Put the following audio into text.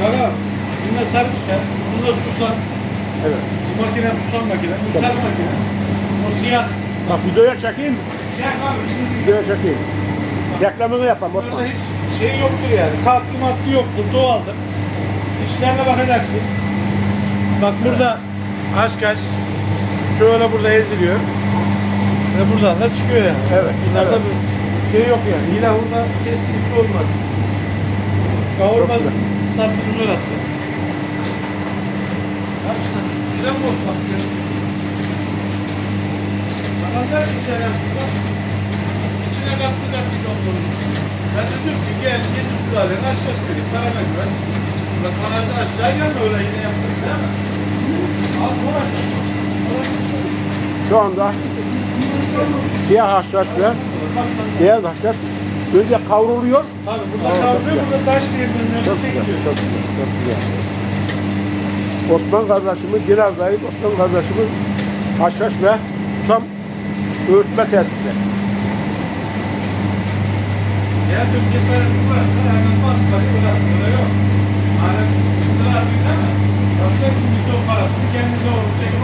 Kaka, bunda çıkar, bunda susam. Evet. Bu makine susam makine, bu sarı makine. O siyah. Bak videoya çekeyim. Çek abi şimdi. Videoya çekeyim. Reklamını yapalım Osman. Burada hiç şey yoktur yani. Katkı maddi yoktur, doğaldır. İşlerine bakacaksın. Bak burada Haşkaş şöyle burada eziliyor. Ve buradan da çıkıyor yani. Evet, Bunlarda evet. bir şey yok yani. Yine burada kesinlikle olmaz. Kavurma Statümüz orası. Bak işte. Mi oldu bak. Bakanlar içeri bak. İçine kattı kattı doktoru. Ben de diyorum ki gel yedi sülale kaç kaç vereyim parama güven. Bak kanalda aşağı gelme öyle yine yaptık değil mi? Al uğraşın. Şu anda siyah haşhaş ve beyaz haşhaş Önce kavruluyor. Tabii burada kavruluyor, burada taş değirmenleri çekiyor. Güzel, çok güzel, çok güzel. Osman kardeşimiz, Gilardayız. Osman kardeşimiz haşhaş ve susam öğütme tesisi. Ya tüm cesaretin varsa hemen bas bakayım, öyle, öyle yok. Madem çıktılar değil mi? Basacaksın milyon parasını kendinize olur, çekip